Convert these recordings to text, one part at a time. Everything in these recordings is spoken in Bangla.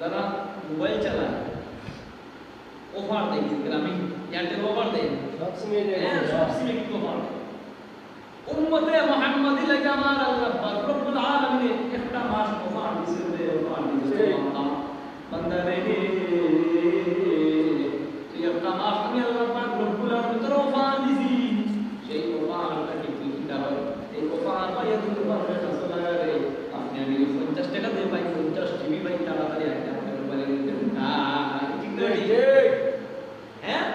যারা মোবাইল চালায় ওভার দেয় গ্রামীণ এয়ারটেল ওভার দেয় সব সিমেন্ট হ্যাঁ সব সিমে কিন্তু ওভার দেয় উম্মতে মুহাম্মাদি লাগে আমার আল্লাহ পাক রব্বুল আলামিন একটা মাস ওভার দিছে রে ওভার দিছে বান্দা বান্দা রে তুই একটা মাস আমি আল্লাহ পাক রব্বুল আলামিন তোর ওভার দিছি সেই ওভারটা কি তুই কিনা হয় এই ওভার পাইয়া তুমি পারবে না সোনা রে আপনি আমি 50 টাকা দিয়ে পাই 50 জিবি পাই তাড়াতাড়ি আপনি আপনার মোবাইলে দিতে না ঠিক না ঠিক? হ্যাঁ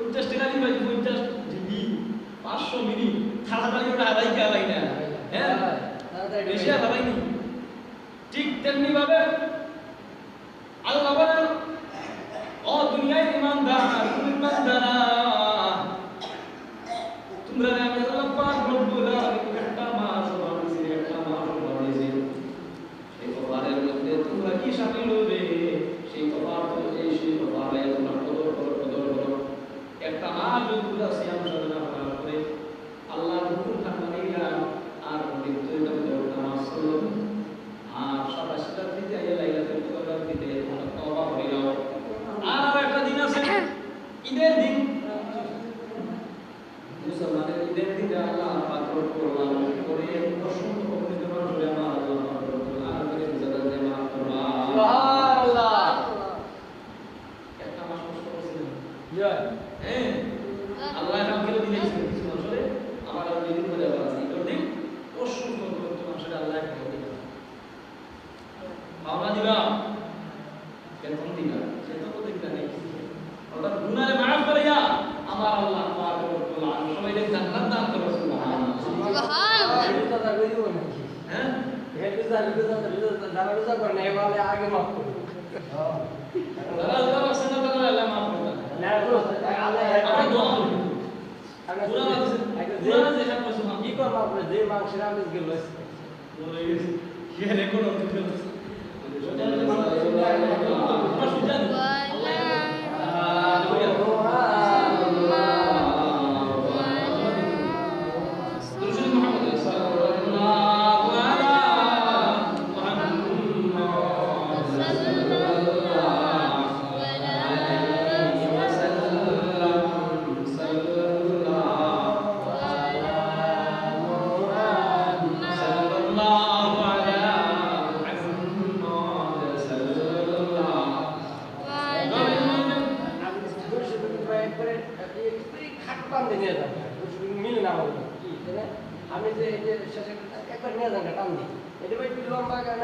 পঞ্চাশ টাকা দিবা পঞ্চাশ? জিবি পাঁচশো মিনিট তাড়াতাড়ি ওটা হারাই খেলাই না? হ্যাঁ? বেশি আর নি ঠিক তেমনি ভাবে আল্লাহ বলেন ও দুনিয়ায় ইমানদার ইমানদারা তোমরা আমি আল্লাহ পাক রব্বুল আলামিন একটা মাস বানিয়েছি একটা মাস বানিয়েছি সেই কপালের মধ্যে তোমরা কি শামিল হবে সেই কপাল তো এই সেই কপালে তোমরা কদর করো কদর করো একটা মাস যদি তোমরা সিয়াম সাধনা করার পরে আল্লাহর হুকুম মানিলা আর মৃত্যু নামাজ পড়ো আর সাতাশটা থেকে এই লাইলাতুল কদর থেকে তোমরা তওবা করে নাও আর আরও একটা দিন আছে ঈদের দিন মুসলমানের ঈদের দিনে আল্লাহ পাক রব্বুল আলামিন করে অসংখ্য পবিত্র মানুষ আমার আল্লাহ পাক রব্বুল আলামিনের জাদা যে মাফ করবা একটা মাস কষ্ট করছিলেন হ্যাঁ আল্লাহ আমাকে দিয়েছে কিছু মানুষের আমার আর দিন করে আবার আছে ঈদের দিন অসংখ্য পবিত্র মানুষের আল্লাহ একটা দিন পাওনা দিবা বেতন দিবা সেটা তো দিবা নেই অর্থাৎ গুনাহে মাফ করিয়া আমার আল্লাহ পাক রব্বুল আলামিন সবাইকে জান্নাত দান করো সুবহানাল্লাহ হ্যাঁ আগে মাফ করুন যারা যারা আছে না তারা আল্লাহ মাফ করবে পুরা আছে পুরা আছে সব কিছু মাফ করব আপনি যে মাংসের আমিষ গেল গেছে কি আমি যে এই যে শেষে একবার নিয়ে যান টান দিই। এটা ভাই লম্বা গান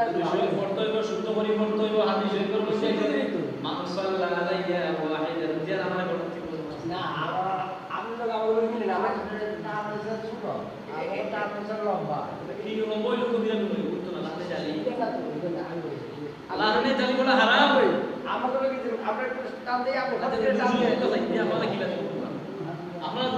পড়তে হইব শুদ্ধ করে পড়তে হইব হাদিস শরীফ করতে হইব সাল্লা আলাইয়া ওয়াহিদান জিয়া আমরা করতে না আপনি তো আমার মিলে না আমার তার ছোট। আমার তার লম্বা। কি উত্তর না আমি বলি। লাহনে জালি বলা হারাম। আমাদের আমরা একটু টান দিই আপনি টান দিই তো চাইতে আপনারা কি লাগে আমার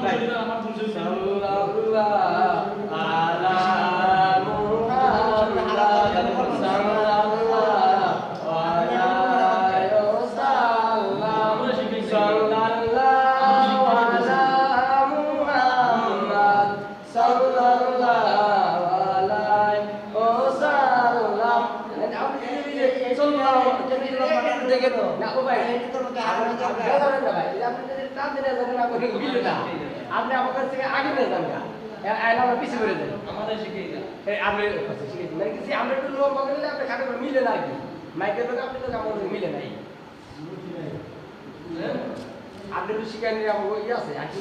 সাল্লাল্লাহু আলাইহি ওয়াসাল্লাম দেখে তো না ও ভাই এটা তো না ভাই দিলে যখন আপনি বিলে না। আপনি কাছ থেকে আগে নিয়ে যান না। আমার পিছিয়ে করে দেন। আমাদের শিখিয়ে আপনি শিখেছি মানে কিছু আমরা একটু লোক বদলে আপনি খাটে করে মিলে না কি মাইকের লোক আপনি তো আমার মিলে নাই। হ্যাঁ? আপনি শিখাই নিয়ে আমার ইয়ে আছে। আপনি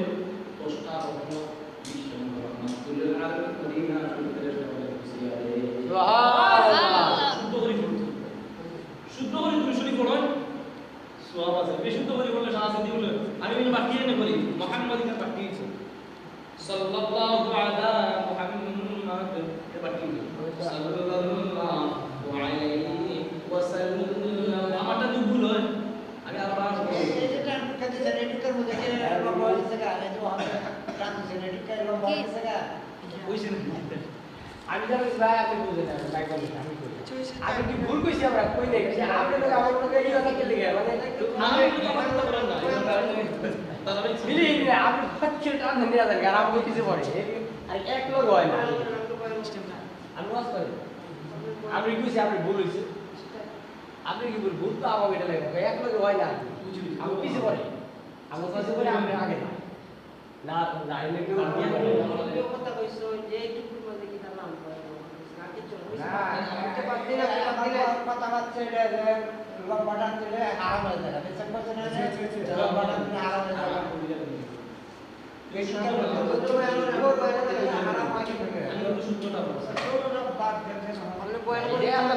শুদ্ধ করে দুরূদ শরীফ পড়েন সওয়াব আছে। বেশি যুদ্ধ করি বলে সাহস আমি বলি বাকি এনে করি। মোহাম্মদ কে বাকি সাল্লাল্লাহু আলা মুহাম্মদ কে বাকি সাল্লাল্লাহু আলাইহি ওয়াসাল্লাম। আমারটা যদি ভুল হয়। আমি আবার আসব কইছে না আমি জানি ভাই আপনি বুঝেন ভাই বলেন আমি আমি কি ভুল কইছি আমরা? কই নাই কইছি আপনি তো আমার লোকে এই কথা কে লিখে মানে আমি তো কথা বলতে পারেন না? মিলি আপনি হচ্ছে টান ধরে আর আপনি কিছু পড়ে আর এক লোক হয় না। আমি ওয়াজ করি। আপনি কইছি আপনি ভুল হইছে। আপনি কি ভুল? ভুল তো আমাকে এটা লাগে। এক লোক হয় না। আমি কিছু পড়ে আমি কাছে করে আপনি আগে না।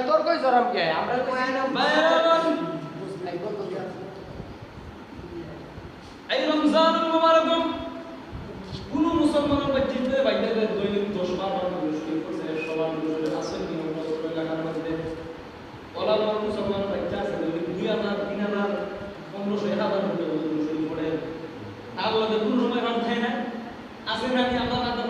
তোর কই জরাম কে আমরা এই রমজানুল মুবারক